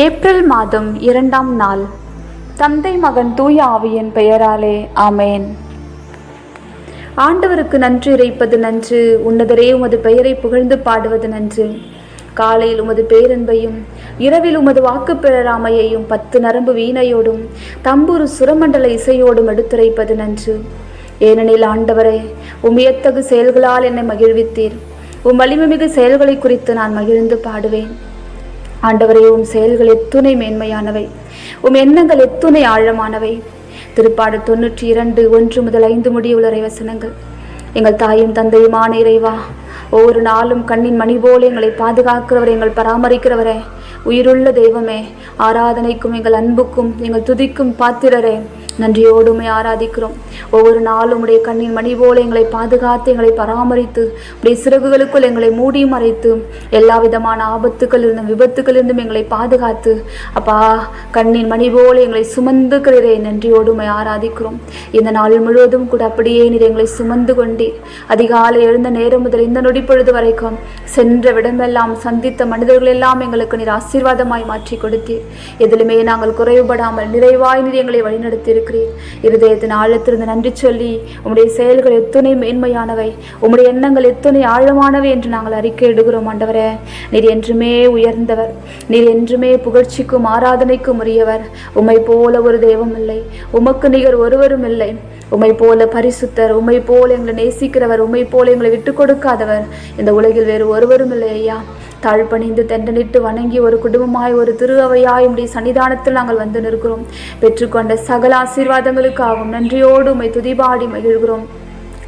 April மாதம் இரண்டாம் நாள். தந்தை மகன் தூய ஆவியின் பெயராலே ஆமேன். ஆண்டவருக்கு நன்றி இறைப்பது நன்று உன்னதரே உமது பெயரை புகழ்ந்து பாடுவது நன்று. காலையில் உமது பேரன்பையும் இரவில் உமது வாக்கு பிறராமையையும் பத்து நரம்பு வீணையோடும் தம்பூரு சுரமண்டல இசையோடும் எடுத்துரைப்பது நன்று. ஏனெனில் ஆண்டவரே உம் செயல்களால் என்னை மகிழ்வித்தீர். உம் வலிமைமிகு செயல்களை குறித்து நான் மகிழ்ந்து பாடுவேன். ஆண்டவரே உம் செயல்கள் எத்துணை மேன்மையானவை. உம் எண்ணங்கள் எத்துணை ஆழமானவை. திருப்பாடு தொண்ணூற்றி இரண்டு ஒன்று முதல் ஐந்து முடியுள்ள வசனங்கள் எங்கள் தாயும் தந்தையுமான இறைவா ஒவ்வொரு நாளும் கண்ணின் மணி போல எங்களை பாதுகாக்கிறவரை எங்கள் பராமரிக்கிறவரே. உயிருள்ள தெய்வமே ஆராதனைக்கும் எங்கள் அன்புக்கும் எங்கள் துதிக்கும் பாத்திரரே. நன்றியோடுமை ஆராதிக்கிறோம். ஒவ்வொரு நாளும் உடைய கண்ணின் மணி போல எங்களை பாதுகாத்து எங்களை பராமரித்து உடைய சிறகுகளுக்குள் எங்களை மூடி மறைத்து எல்லா விதமான ஆபத்துக்கள் இருந்தும் விபத்துக்கள் இருந்தும் எங்களை பாதுகாத்து அப்பா கண்ணின் மணி போல எங்களை சுமந்துக்கிறீரே நன்றியோடுமை ஆராதிக்கிறோம். இந்த நாள் முழுவதும் கூட அப்படியே நீர் எங்களை சுமந்து கொண்டு அதிகாலை எழுந்த நேரம் முதல் இந்த நொடி பொழுது வரைக்கும் சென்ற விடமெல்லாம் சந்தித்த மனிதர்கள் எல்லாம் எங்களுக்கு நீர் ஆசீர்வாதமாய் மாற்றி கொடுத்தீர். எதிலுமே நாங்கள் குறைவுபடாமல் நிறைவாய் நீர் எங்களை வழிநடத்தியிருக்கிறோம். இருக்கிறீர் இருதயத்தின் ஆழத்திலிருந்து நன்றி சொல்லி உம்முடைய செயல்கள் எத்தனை மேன்மையானவை உம்முடைய எண்ணங்கள் எத்தனை ஆழமானவை என்று நாங்கள் அறிக்கை இடுகிறோம் ஆண்டவரே. நீர் என்றுமே உயர்ந்தவர். நீர் என்றுமே புகழ்ச்சிக்கும் ஆராதனைக்கும் உரியவர். உம்மை போல ஒரு தெய்வம் இல்லை. உமக்கு நிகர் ஒருவரும் இல்லை. உம்மை போல பரிசுத்தர் உம்மை போல எங்களை நேசிக்கிறவர் உம்மை போல எங்களை விட்டு கொடுக்காதவர். இந்த உலகில் வேறு ஒருவரும் இல்லை ஐயா. தாழ்பணிந்து தெண்டனிட்டு வணங்கி ஒரு குடும்பமாய் ஒரு திரு அவையாய் உடைய சன்னிதானத்தில் நாங்கள் வந்து நிற்கிறோம். பெற்றுக்கொண்ட சகல ஆசீர்வாதங்களுக்காகவும் நன்றியோடு உம்மை துதிபாடி மகிழ்கிறோம்.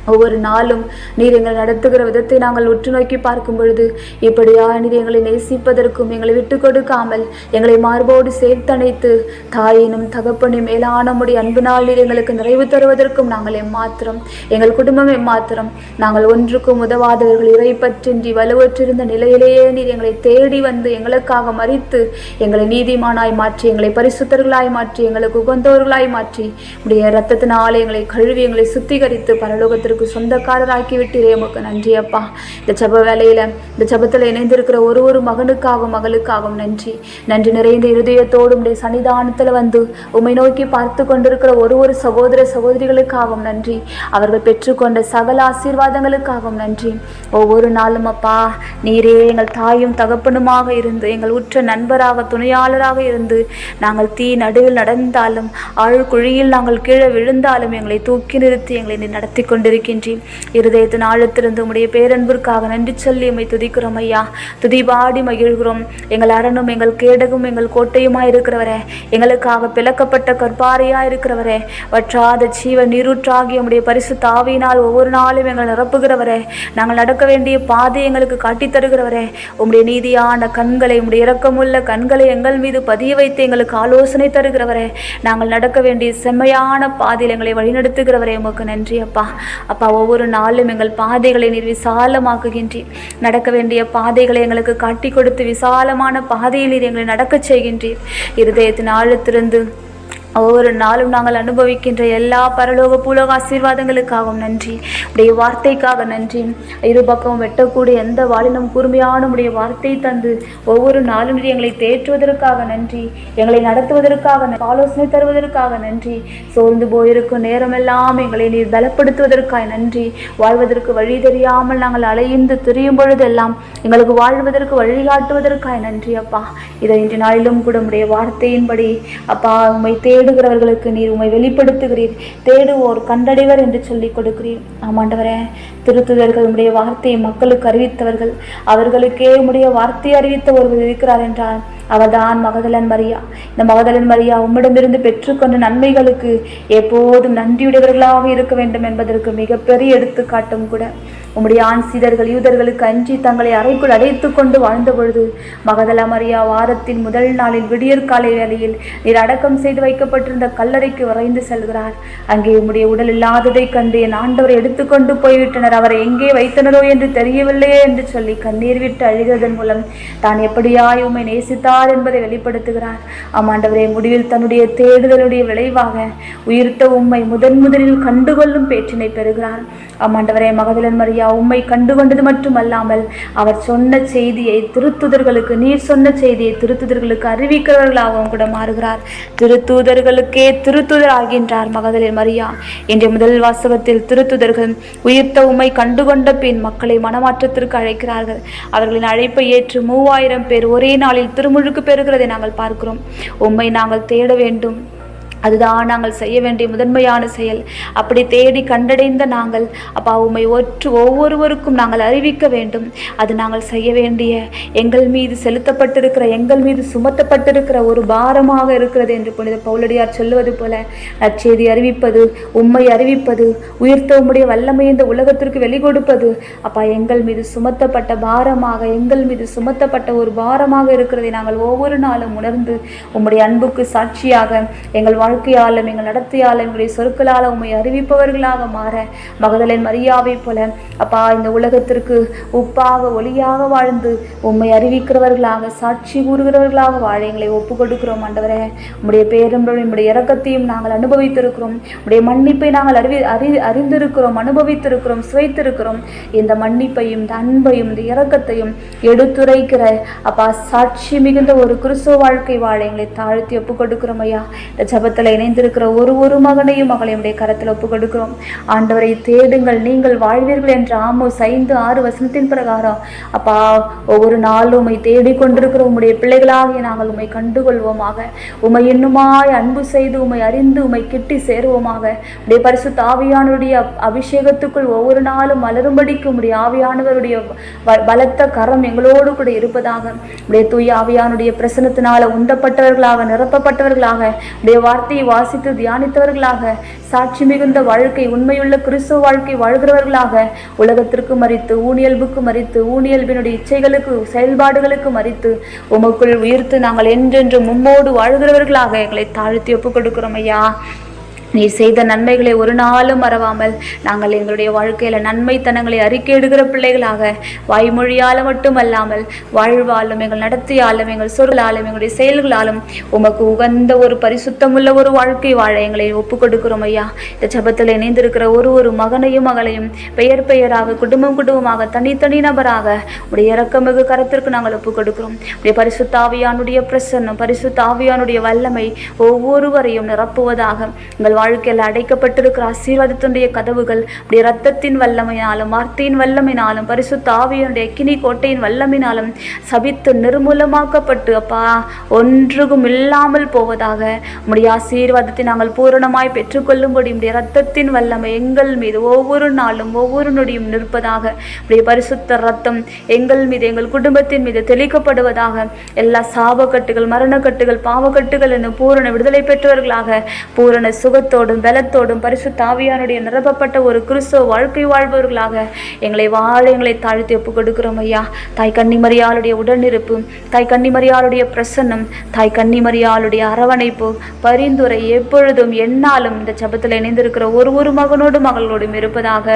ஒவ்வொரு நாளும் நீர் எங்களை நடத்துகிற விதத்தை நாங்கள் உற்று நோக்கி பார்க்கும் பொழுது இப்படியா நீர் எங்களை நேசிப்பதற்கும் எங்களை விட்டு கொடுக்காமல் எங்களை மார்போடு சேர்த்தணைத்து தாயினும் தகப்பனும் மேலான முடி அன்பு நீர் எங்களுக்கு நிறைவு தருவதற்கும் நாங்கள் எம்மாத்திரம் எங்கள் குடும்பம் எம்மாத்திரம் நாங்கள் ஒன்றுக்கும் உதவாதவர்கள் இறை பற்றின்றி வலுவற்றிருந்த நிலையிலேயே நீர் எங்களை தேடி வந்து எங்களுக்காக மறித்து எங்களை நீதிமானாய் மாற்றி எங்களை பரிசுத்தர்களாய் மாற்றி எங்களுக்கு உகந்தவர்களாய் மாற்றி உடைய இரத்தத்தினாலே எங்களை கழுவி எங்களை சுத்திகரித்து பரலோகத்திற்கு அவருக்கு சொந்தக்காரராக்கி விட்டீரே உமக்கு நன்றி அப்பா. இந்த ஜப வேலையில் இந்த ஜபத்தில் இணைந்திருக்கிற ஒரு ஒரு மகனுக்காகவும் மகளுக்காகவும் நன்றி. நன்றி நிறைந்த இருதயத்தோடு உடைய சன்னிதானத்தில் வந்து உம்மை நோக்கி பார்த்து கொண்டிருக்கிற ஒரு ஒரு சகோதர சகோதரிகளுக்காகவும் நன்றி. அவர்கள் பெற்றுக்கொண்ட சகல ஆசீர்வாதங்களுக்காகவும் நன்றி. ஒவ்வொரு நாளும் அப்பா நீரே எங்கள் தாயும் தகப்பனுமாக இருந்து எங்கள் உற்ற நண்பராக துணையாளராக இருந்து நாங்கள் தீ நடுவில் நடந்தாலும் ஆழ்குழியில் நாங்கள் கீழே விழுந்தாலும் எங்களை தூக்கி நிறுத்தி எங்களை நடத்தி கொண்டிருக்கிறோம் இருக்கின்றேன் இருதயத்தின் ஆழத்திலிருந்து உடைய பேரன்பிற்காக நன்றி சொல்லி உம்மை துதிக்கிறோம் ஐயா. துதிபாடி மகிழ்கிறோம். எங்கள் அரணும் எங்கள் கேடகும் எங்கள் கோட்டையுமாய் இருக்கிறவரே. எங்களுக்காக பிளக்கப்பட்ட கற்பாறையாய் இருக்கிறவரே. வற்றாத ஜீவ நீரூற்றாகி உம்முடைய பரிசு தாவியினால் ஒவ்வொரு நாளும் எங்கள் நிரப்புகிறவரே. நாங்கள் நடக்க வேண்டிய பாதை எங்களுக்கு காட்டித் தருகிறவரே. உம்முடைய நீதியான கண்களை உம்முடைய இரக்கமுள்ள கண்களை எங்கள் மீது பதிய வைத்து எங்களுக்கு ஆலோசனை தருகிறவரே. நாங்கள் நடக்க வேண்டிய செம்மையான பாதையில் எங்களை வழிநடத்துகிறவரே. உமக்கு நன்றி அப்பா. அப்பா ஒவ்வொரு நாளும் எங்கள் பாதைகளை நீர் விசாலமாக்குகின்றீர். நடக்க வேண்டிய பாதைகளை எங்களுக்கு காட்டி கொடுத்து விசாலமான பாதையில் நீர் எங்களை நடக்கச் செய்கின்றீர். இருதயத்தின் ஆழத்திலிருந்து ஒவ்வொரு நாளும் நாங்கள் அனுபவிக்கின்ற எல்லா பரலோக பூலோக ஆசீர்வாதங்களுக்காகவும் நன்றி. உடைய வார்த்தைக்காக நன்றி. இரு பக்கம் வெட்டக்கூடிய எந்த வாழினும் கூர்மையான உடைய வார்த்தை தந்து ஒவ்வொரு நாளும் எங்களை தேற்றுவதற்காக நன்றி. எங்களை நடத்துவதற்காக ஆலோசனை தருவதற்காக நன்றி. சோர்ந்து போயிருக்கும் நேரமெல்லாம் எங்களை நீர் பலப்படுத்துவதற்காக நன்றி. வாழ்வதற்கு வழி தெரியாமல் நாங்கள் அலைந்து திரியும் பொழுதெல்லாம் எங்களுக்கு வாழ்வதற்கு வழிகாட்டுவதற்காக நன்றி அப்பா. இதை இன்று நாளிலும் கூட உடைய வார்த்தையின்படி அப்பா உண்மை தே தேடுகிறவர்களுக்கு நீர் உண்மை வெளிப்படுத்துகிறீர். தேடுவோர் கண்டடைவர் என்று சொல்லிக் கொடுக்கிறீர். ஆமாண்டவரே திருத்துதர்கள் உடைய வார்த்தையை மக்களுக்கு அறிவித்தவர்கள். அவர்களுக்கே உடைய வார்த்தையை அறிவித்த ஒருவர் இருக்கிறார் என்றால் அவர்தான் மகதலன் மரியா. இந்த மகதலன் மரியா உம்மிடமிருந்து பெற்றுக்கொண்ட நன்மைகளுக்கு எப்போதும் நன்றியுடையவர்களாக இருக்க வேண்டும் என்பதற்கு மிகப்பெரிய எடுத்துக்காட்டும் கூட. உம்முடைய ஆண் சீடர்கள் யூதர்களுக்கு அஞ்சி தங்களை அறைக்குள் அடைத்து கொண்டு வாழ்ந்த பொழுது மகதல மரியா வாரத்தின் முதல் நாளில் விடியற்காலை வேளையில் நீர் அடக்கம் செய்து வைக்கப்பட்டிருந்த கல்லறைக்கு விரைந்து செல்கிறார். அங்கே உம்முடைய உடல் இல்லாததை கண்டு என் ஆண்டவரை எடுத்துக்கொண்டு போய்விட்டனர். அவரை எங்கே வைத்தனரோ என்று தெரியவில்லையே என்று சொல்லி கண்ணீர் விட்டு அழுகிறதன் மூலம் தான் எப்படியாய் உம்மை நேசித்தார் என்பதை வெளிப்படுத்துகிறார். ஆமாண்டவரே முடிவில் தன்னுடைய தேடுதலுடைய விளைவாக உயிர்த்த உம்மை முதன் முதலில் கண்டுகொள்ளும் பேச்சினை பெறுகிறார். ஆமாண்டவரே மகதலன் மரியா ஐயா உம்மை கண்டுகொண்டது மட்டுமல்லாமல் அவர் சொன்ன செய்தியை திருத்துதர்களுக்கு நீர் சொன்ன செய்தியை திருத்துதர்களுக்கு அறிவிக்கிறவர்களாகவும் கூட மாறுகிறார். திருத்தூதர்களுக்கே திருத்துதர் ஆகின்றார் மகதலில் மரியா. என்ற முதல் வாசகத்தில் திருத்துதர்கள் உயிர்த்த உம்மை கண்டுகொண்ட பின் மக்களை மனமாற்றத்திற்கு அழைக்கிறார்கள். அவர்களின் அழைப்பை ஏற்று மூவாயிரம் பேர் ஒரே நாளில் திருமுழுக்கு பெறுகிறதை நாங்கள் பார்க்கிறோம். உம்மை நாங்கள் தேட வேண்டும். அதுதான் நாங்கள் செய்ய வேண்டிய முதன்மையான செயல். அப்படி தேடி கண்டடைந்த நாங்கள் அப்பா உம்மை ஒற்று ஒவ்வொருவருக்கும் நாங்கள் அறிவிக்க வேண்டும். அது நாங்கள் செய்ய வேண்டிய எங்கள் மீது செலுத்தப்பட்டிருக்கிற எங்கள் மீது சுமத்தப்பட்டிருக்கிற ஒரு பாரமாக இருக்கிறது என்று புனித பௌலடியார் சொல்லுவது போல நற்செய்தி அறிவிப்பது உம்மை அறிவிப்பது உயிர்த்த உம்முடைய வல்லமை இந்த உலகத்திற்கு வெளிகொடுப்பது அப்பா எங்கள் மீது சுமத்தப்பட்ட பாரமாக எங்கள் மீது சுமத்தப்பட்ட ஒரு பாரமாக இருக்கிறதை நாங்கள் ஒவ்வொரு நாளும் உணர்ந்து உம்முடைய அன்புக்கு சாட்சியாக எங்கள் வாழ்க்கையாலும் எங்கள் நடத்தையாலும் எங்களுடைய சொற்களால் உம்மை அறிவிப்பவர்களாக மாற மகதலின் மரியாவை போல அப்பா இந்த உலகத்திற்கு உப்பாக ஒளியாக வாழ்ந்து உண்மை அறிவிக்கிறவர்களாக சாட்சி கூறுகிறவர்களாக வாழ எங்களை ஒப்பு கொடுக்கிறோம் ஆண்டவரே. உம்முடைய பேரன்பும் உம்முடைய இறக்கத்தையும் நாங்கள் அனுபவித்திருக்கிறோம். உடைய மன்னிப்பை நாங்கள் அறிவி அறி அறிந்திருக்கிறோம் அனுபவித்திருக்கிறோம் சுவைத்திருக்கிறோம். இந்த மன்னிப்பையும் இந்த அன்பையும் இந்த இறக்கத்தையும் எடுத்துரைக்கிற அப்பா சாட்சி மிகுந்த ஒரு கிறிஸ்துவ வாழ்க்கை வாழ எங்களை தாழ்த்தி ஒப்பு கொடுக்கிறோம் ஐயா. இந்த ஜபத்தில் இணைந்திருக்கிற ஒரு ஒரு மகனையும் மகளையும் உடைய கரத்தில் ஒப்பு கொடுக்கிறோம் ஆண்டவரை தேடுங்கள். நீங்கள் வாழ்வீர்கள் என்ற ஆமோஸ் ஐந்து ஆறு வசனத்தின் பிரகாரம். அப்பா ஒவ்வொரு நாளும் உம்மை தேடிக்கொண்டிருக்கிற உம்முடைய பிள்ளைகளாகிய நாங்கள் உம்மை கண்டுகொள்வோமாக. உம்மை இன்னுமாய் அன்பு செய்து உம்மை அறிந்து உம்மை கிட்டி சேருவோமாக. உடைய பரிசு தாவியானுடைய அபிஷேகத்துக்குள் ஒவ்வொரு நாளும் மலரும்படிக்கு உடைய ஆவியானவருடைய பலத்த கரம் எங்களோடு கூட இருப்பதாக. உடைய தூய் ஆவியானுடைய பிரசனத்தினால உண்டப்பட்டவர்களாக நிரப்பப்பட்டவர்களாக உடைய வார்த்தையை வாசித்து தியானித்தவர்களாக சாட்சி மிகுந்த வாழ்க்கை உண்மையுள்ள கிறிஸ்துவ வாழ்க்கை வாழ்கிறவர்களாக உலகத்திற்கு மறித்து ஊனியல்புக்கு மறித்து ஊனியல்பினுடைய இச்சைகளுக்கு செயல்பாடுகளுக்கு மறித்து உமக்குள் உயிர்த்து நாங்கள் என்றென்று மும்மோடு வாழ்கிறவர்களாக எங்களை தாழ்த்தி ஒப்புக் கொடுக்கிறோம் ஐயா. நீர் செய்த நன்மைகளை ஒரு நாளும் மறவாமல் நாங்கள் எங்களுடைய வாழ்க்கையில் நன்மைத்தனங்களை அறிக்கையிடுகிற பிள்ளைகளாக வாய்மொழியால் மட்டுமல்லாமல் வாழ்வாலும் எங்கள் நடத்தியாலும் எங்கள் சொற்களாலும் எங்களுடைய செயல்களாலும் உமக்கு உகந்த ஒரு பரிசுத்தமுள்ள ஒரு வாழ்க்கை வாழ எங்களை ஒப்புக் கொடுக்கிறோம் ஐயா. இந்த ஜபத்தில் இணைந்திருக்கிற ஒரு ஒரு மகனையும் மகளையும் பெயர் பெயராக குடும்பம் குடும்பமாக தனித்தனி நபராக உடைய இறக்கமிகு கரத்திற்கு நாங்கள் ஒப்புக் கொடுக்கிறோம் உடைய பரிசுத்தாவியானுடைய பிரசன்னம் பரிசுத்தாவியானுடைய வல்லமை ஒவ்வொருவரையும் நிரப்புவதாக எங்கள் வாழ்க்கையில் அடைக்கப்பட்டிருக்கிற ஆசீர்வாதத்தினுடைய கதவுகள் அப்படி ரத்தத்தின் வல்லமையினாலும் வார்த்தையின் வல்லமையினாலும் பரிசு தாவியனுடைய கினி கோட்டையின் வல்லமையினாலும் சபித்து நிர்மூலமாக்கப்பட்டு அப்பா ஒன்றுக்கும் இல்லாமல் போவதாக உடைய ஆசீர்வாதத்தை நாங்கள் பூரணமாய் பெற்றுக்கொள்ளும்படி உடைய ரத்தத்தின் வல்லமை எங்கள் மீது ஒவ்வொரு நாளும் ஒவ்வொரு நொடியும் நிற்பதாக உடைய பரிசுத்த ரத்தம் எங்கள் மீது எங்கள் குடும்பத்தின் மீது தெளிக்கப்படுவதாக எல்லா சாபக்கட்டுகள் மரணக்கட்டுகள் பாவக்கட்டுகள் என பூரண விடுதலை பெற்றவர்களாக பூரண சுகத்தோடும் பலத்தோடும் பரிசு தாவியானுடைய நிரப்பப்பட்ட ஒரு கிறிஸ்தவ வாழ்க்கை வாழ்பவர்களாக எங்களை வாழ எங்களை தாழ்த்தி ஒப்பு கொடுக்கிறோம் ஐயா. தாய் கன்னிமரியாளுடைய உடனிருப்பு தாய் கன்னிமரியாளுடைய பிரசன்னம் தாய் கன்னிமரியாளுடைய அரவணைப்பு பரிந்துரை எப்பொழுதும் என்னாலும் இந்த ஜபத்தில் இணைந்திருக்கிற ஒரு ஒரு மகனோடும் மகளோடும் இருப்பதாக.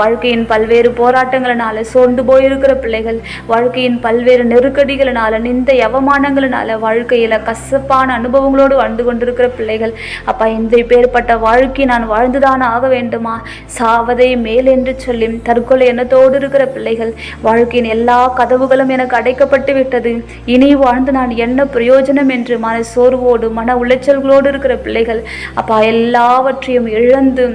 வாழ்க்கையின் பல்வேறு போராட்டங்களினால சோர்ந்து போயிருக்கிற பிள்ளைகள் வாழ்க்கையின் பல்வேறு நெருக்கடிகளினால நிந்த அவமானங்களினால வாழ்க்கையில கசப்பான அனுபவங்களோடு வந்து கொண்டிருக்கிற பிள்ளைகள் அப்பா இந்த ஏற்பட்ட வாழ்க்கை நான் வாழ்ந்துதான் ஆக வேண்டுமா? சாவதை மேல் என்று சொல்லி தற்கொலை எண்ணத்தோடு இருக்கிற பிள்ளைகள் வாழ்க்கையின் எல்லா கதவுகளும் எனக்கு அடைக்கப்பட்டு விட்டது. இனி வாழ்ந்து நான் என்ன பிரயோஜனம் என்று மன சோர்வோடு மன உளைச்சல்களோடு இருக்கிற பிள்ளைகள் அப்பா எல்லாவற்றையும் இழந்து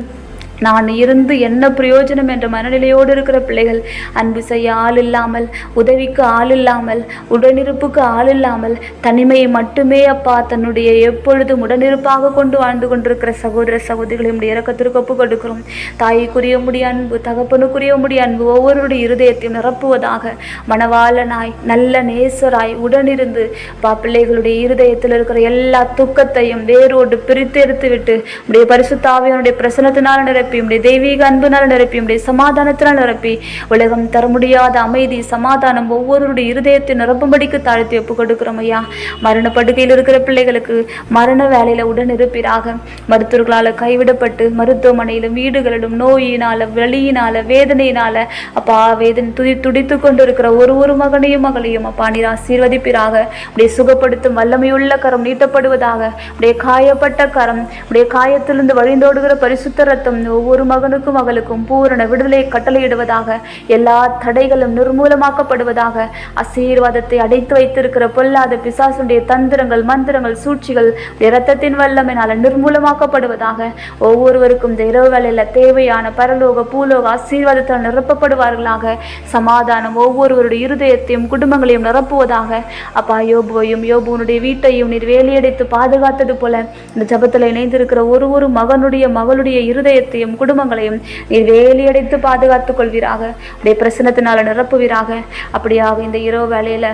நான் இருந்து என்ன பிரயோஜனம் என்ற மனநிலையோடு இருக்கிற பிள்ளைகள் அன்பு செய்ய ஆள் இல்லாமல் உதவிக்கு ஆள் இல்லாமல் உடனிருப்புக்கு ஆள் இல்லாமல் தனிமையை மட்டுமே அப்பா தன்னுடைய எப்பொழுதும் உடனிருப்பாக கொண்டு வாழ்ந்து கொண்டிருக்கிற சகோதர சகோதரிகளையும் இறக்கத்திற்கு ஒப்பு கொடுக்கிறோம். தாய்க்குரிய முடிய அன்பு தகப்பனுக்குரிய முடிய அன்பு ஒவ்வொருடைய இருதயத்தையும் நிரப்புவதாக மணவாளனாய் நல்ல நேசராய் உடனிருந்து பா பிள்ளைகளுடைய இருதயத்தில் இருக்கிற எல்லா துக்கத்தையும் வேரோடு பிரித்தெடுத்து விட்டு உடைய பரிசுத்தாவியனுடைய பிரசனத்தினால் நிரப்பி உடைய தெய்வீக அன்பினால் நிரப்பி உடைய சமாதானத்தினால் நிரப்பி உலகம் தர முடியாத அமைதி சமாதானம் ஒவ்வொருடைய இருதயத்தை நிரப்பும்படிக்கு தாழ்த்தி ஒப்பு கொடுக்கிறோம் ஐயா. மரண படுக்கையில் இருக்கிற பிள்ளைகளுக்கு மரண வேலையில உடன் இருப்பீராக. மருத்துவர்களால் கைவிடப்பட்டு மருத்துவமனையிலும் வீடுகளிலும் நோயினால வழியினால வேதனையினால அப்பா வேதனை துதி துடித்து கொண்டு இருக்கிற ஒரு ஒரு மகனையும் மகளையும் அப்பா நீர் ஆசீர்வதிப்பீராக. உடைய சுகப்படுத்தும் வல்லமையுள்ள கரம் நீட்டப்படுவதாக உடைய காயப்பட்ட கரம் உடைய காயத்திலிருந்து வழிந்தோடுகிற பரிசுத்த ரத்தம் ஒவ்வொரு மகனுக்கும் மகளுக்கும் பூரண விடுதலை கட்டளையிடுவதாக எல்லா தடைகளும் நிர்மூலமாக்கப்படுவதாக ஆசீர்வாதத்தை அடைத்து வைத்திருக்கிற பொல்லாத பிசாசுடைய தந்திரங்கள் மந்திரங்கள் சூழ்ச்சிகள் இரத்தத்தின் வல்லமையினால நிர்மூலமாக்கப்படுவதாக ஒவ்வொருவருக்கும் இந்த இரவு வேலையில் தேவையான பரலோக பூலோக ஆசீர்வாதத்தால் நிரப்பப்படுவார்களாக சமாதானம் ஒவ்வொருவருடைய இருதயத்தையும் குடும்பங்களையும் நிரப்புவதாக அப்பா யோபுவையும் யோபுவனுடைய வீட்டையும் நீர் வேலியடைத்து பாதுகாத்தது போல இந்த ஜபத்தில் இணைந்திருக்கிற ஒரு ஒரு மகனுடைய மகளுடைய இருதயத்தையும் குடும்பங்களையும் நீர் வேலியடைத்து பாதுகாத்துக் கொள்வீராக. அப்படியே பிரசனத்தினால நிரப்புவீராக. அப்படியாக இந்த இரவு வேலையில்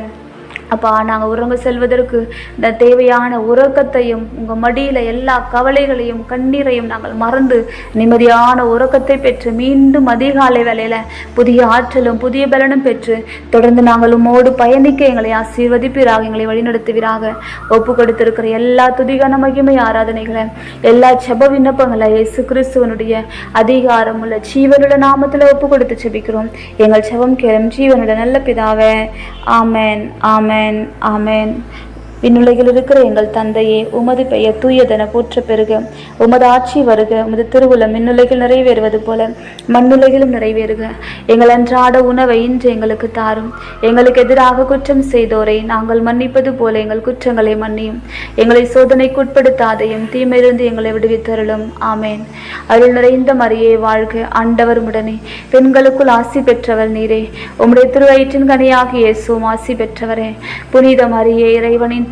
அப்பா நாங்கள் உறங்க செல்வதற்கு இந்த தேவையான உறக்கத்தையும் உங்கள் மடியில் எல்லா கவலைகளையும் கண்ணீரையும் நாங்கள் மறந்து நிம்மதியான உறக்கத்தை பெற்று மீண்டும் அதிகாலை வேலையில் புதிய ஆற்றலும் புதிய பலனும் பெற்று தொடர்ந்து நாங்கள் உம்மோடு பயணிக்க எங்களை ஆசீர்வதிப்பீராக எங்களை வழிநடத்துவீராக. ஒப்பு கொடுத்திருக்கிற எல்லா துதிகான மகிமை ஆராதனைகளை எல்லா செப விண்ணப்பங்களை இயேசு கிறிஸ்துவனுடைய அதிகாரம் உள்ள ஜீவனுள்ள நாமத்தில் ஒப்பு கொடுத்து செபிக்கிறோம் எங்கள் செபம் கேளும் ஜீவனுடைய நல்ல பிதாவே. ஆமேன் ஆமேன். ஆமென் விண்ணுலகில் இருக்கிற எங்கள் தந்தையே உமது பெயர் தூயதென போற்ற பெறுக உமது ஆட்சி வருக உமது திருவுளம் மின்னுலகில் நிறைவேறுவது போல மண்ணுலகிலும் நிறைவேறுக. எங்கள் அன்றாட உணவை இன்று எங்களுக்கு தாரும். எங்களுக்கு எதிராக குற்றம் செய்தோரை நாங்கள் மன்னிப்பது போல எங்கள் குற்றங்களை மன்னியும். எங்களை சோதனைக்கு உட்படுத்தாதையும் தீமையிலிருந்து எங்களை விடுவித்தருளும். ஆமேன். அருள் நிறைந்த மரியே வாழ்க ஆண்டவர் உடனே பெண்களுக்குள் ஆசி பெற்றவர் நீரே. உம்முடைய திருவயிற்றின் கனியாகிய இயேசுவும் ஆசி பெற்றவரே. புனித மரியே இறைவனின்